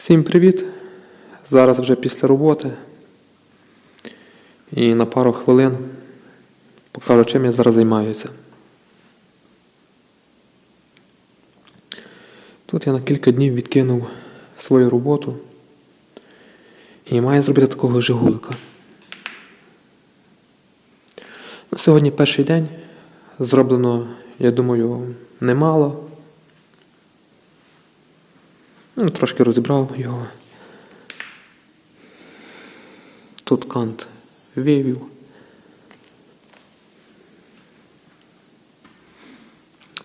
Всім привіт! Зараз вже після роботи. І на пару хвилин покажу, чим я зараз займаюся. Тут я на кілька днів відкинув свою роботу і маю зробити такого жигулика. На сьогодні перший день. Зроблено, я думаю, немало. Ну, трошки розібрав його. Тут кант вивів.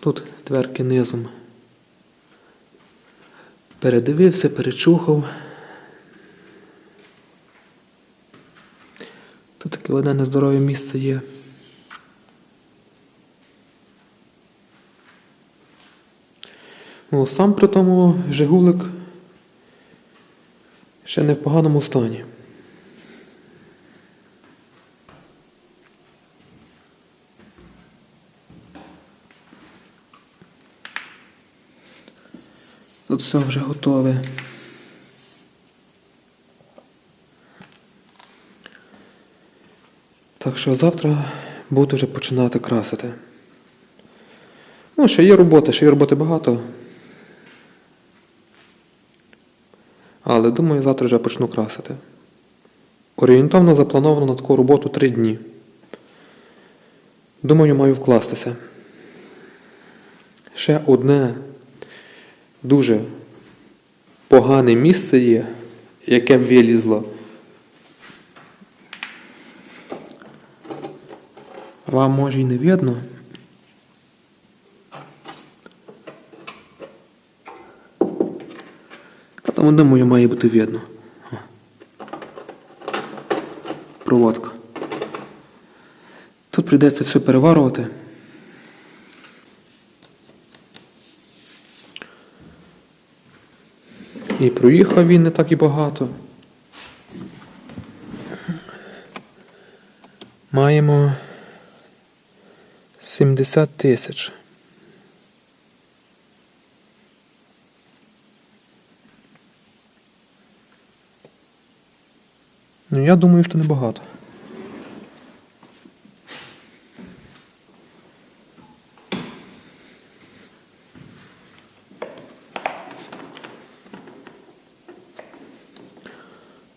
Тут дверки низом. Передивився, перечухав. Тут таке одне нездорове місце є. Ну, сам при тому Жигулик ще не в поганому стані. Тут все вже готове. Так що завтра буду вже починати красити. Ну, ще є робота, ще є роботи багато. Але думаю, завтра вже почну красити. Орієнтовно заплановано на таку роботу три дні. Думаю, маю вкластися. Ще одне дуже погане місце є, яке вилізло. Вам може і не видно. Думаю, має бути видно. Проводка. Тут прийдеться все переварувати. І проїхав він не так і багато. Маємо 70 тисяч. Ну, я думаю, що небагато.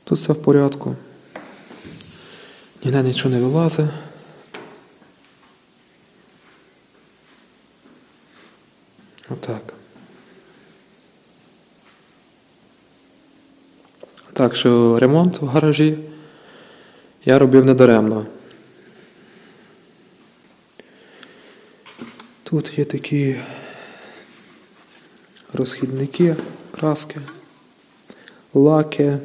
Тут все в порядку. Ніде нічого не вилазить. Отак. Так що ремонт в гаражі я робив недаремно. Тут є такі розхідники, краски, лаки,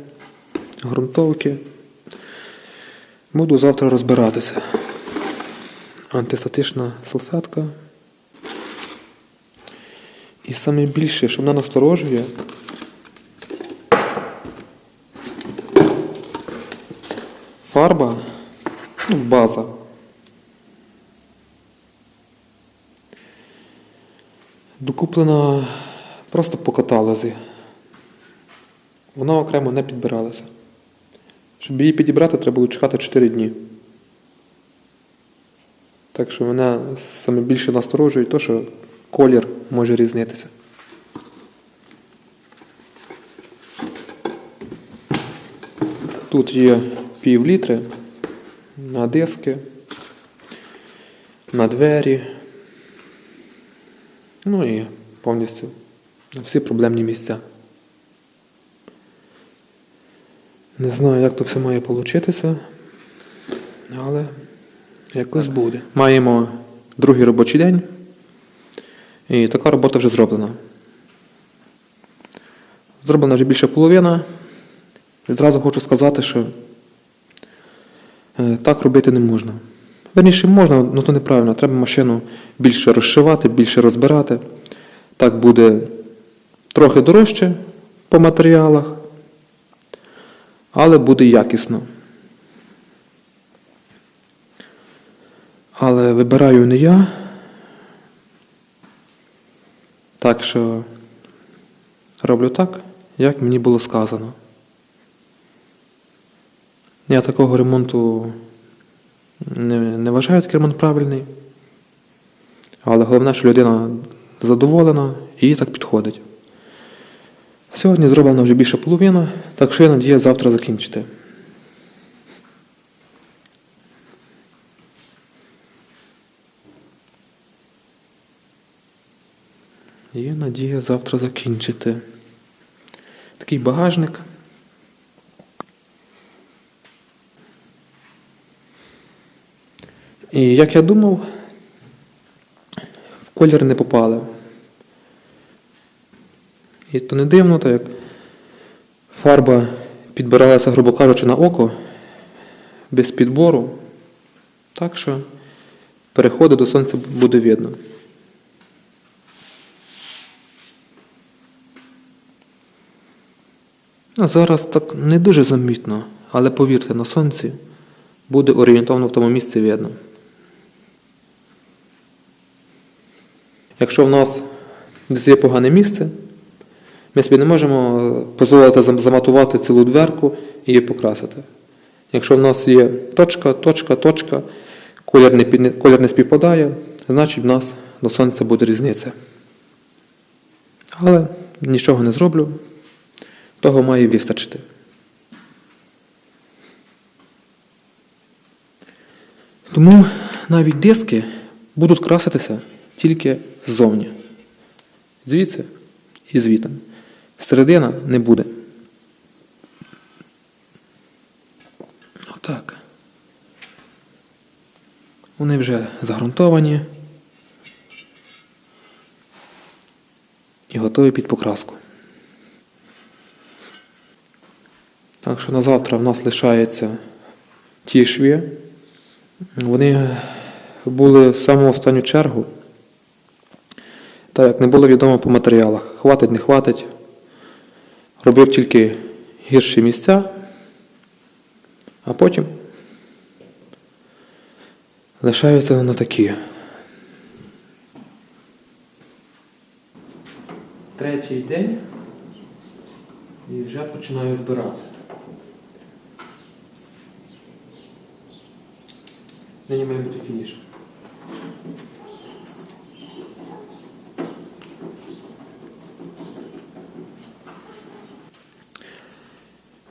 ґрунтовки. Буду завтра розбиратися. Антистатична салфетка. І саме більше, що мене насторожує, фарба, ну, база. Докуплена просто по каталозі. Вона окремо не підбиралася. Щоб її підібрати, треба було чекати 4 дні. Так що мене саме більше насторожує те, що колір може різнитися. Тут є пів літри на диски, на двері. Ну і повністю на всі проблемні місця. Не знаю, як то все має получитися, але якось буде. Маємо другий робочий день, і така робота вже зроблена. Зроблена вже більше половина. Відразу хочу сказати, що так робити не можна. Верніше можна, але то неправильно. Треба машину більше розшивати, більше розбирати. Так буде трохи дорожче по матеріалах, але буде якісно. Але вибираю не я. Так що роблю так, як мені було сказано. Я такого ремонту не, не вважаю такий ремонт правильний. Але головне, що людина задоволена і так підходить. Сьогодні зроблена вже більше половина, так що я надію завтра закінчити. Є надія завтра закінчити. Такий багажник. І як я думав, в колір не попали. І то не дивно, так як фарба підбиралася, грубо кажучи, на око без підбору. Так що переходи до сонця буде видно. А зараз так не дуже замітно, але повірте, на сонці буде орієнтовно в тому місці видно. Якщо в нас десь є погане місце, ми собі не можемо дозволити заматувати цілу дверку і її покрасити. Якщо в нас є точка, точка, точка, колір не, колір не співпадає, значить в нас до сонця буде різниця. Але нічого не зроблю, того має вистачити. Тому навіть диски будуть краситися тільки ззовні. Звідси і звітом. Середина не буде. Отак. Вони вже загрунтовані і готові під покраску. Так що на завтра в нас лишається ті шви. Вони були в саму останню чергу. Так як не було відомо по матеріалах. Хватить, не хватить. Робив тільки гірші місця, а потім лишаються на такі. Третій день і вже починаю збирати. Нині має бути фініш.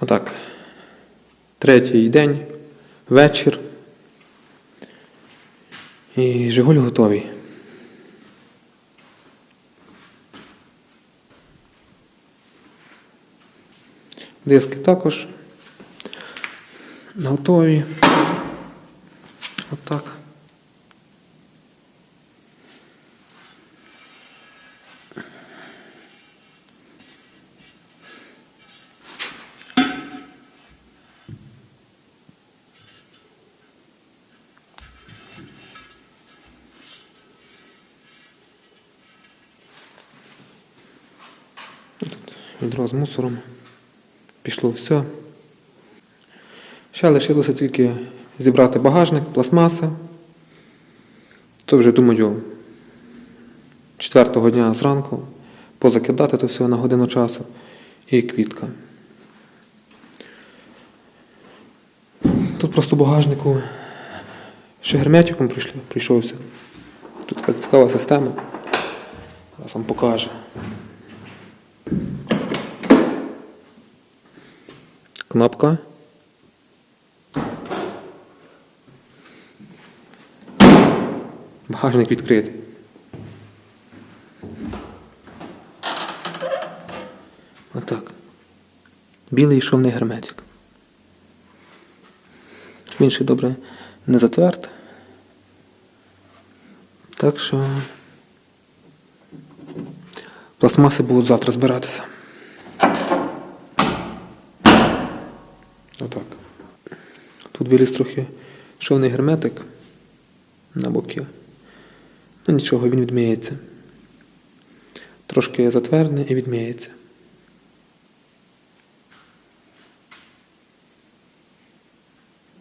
Отак. Третій день, вечір. І Жигуль готовий. Диски також готові. Отак. Відро з мусором. Пішло все. Ще лишилося тільки зібрати багажник, пластмаси. То вже думаю, четвертого дня зранку позакидати це все на годину часу і квітка. Тут просто багажнику ще герметиком прийшовся. Тут така цікава система. Зараз вам покаже. Кнопка. Багажник відкритий. Отак. Білий шовний герметик. Він ще добре не затверд. Так що пластмаси будуть завтра збиратися. Отак. Тут трохи шовний герметик на боки. Ну нічого, він відміється. Трошки затвердне і відміється.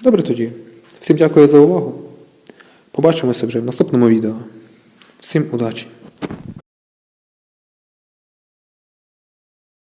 Добре тоді. Всім дякую за увагу. Побачимося вже в наступному відео. Всім удачі!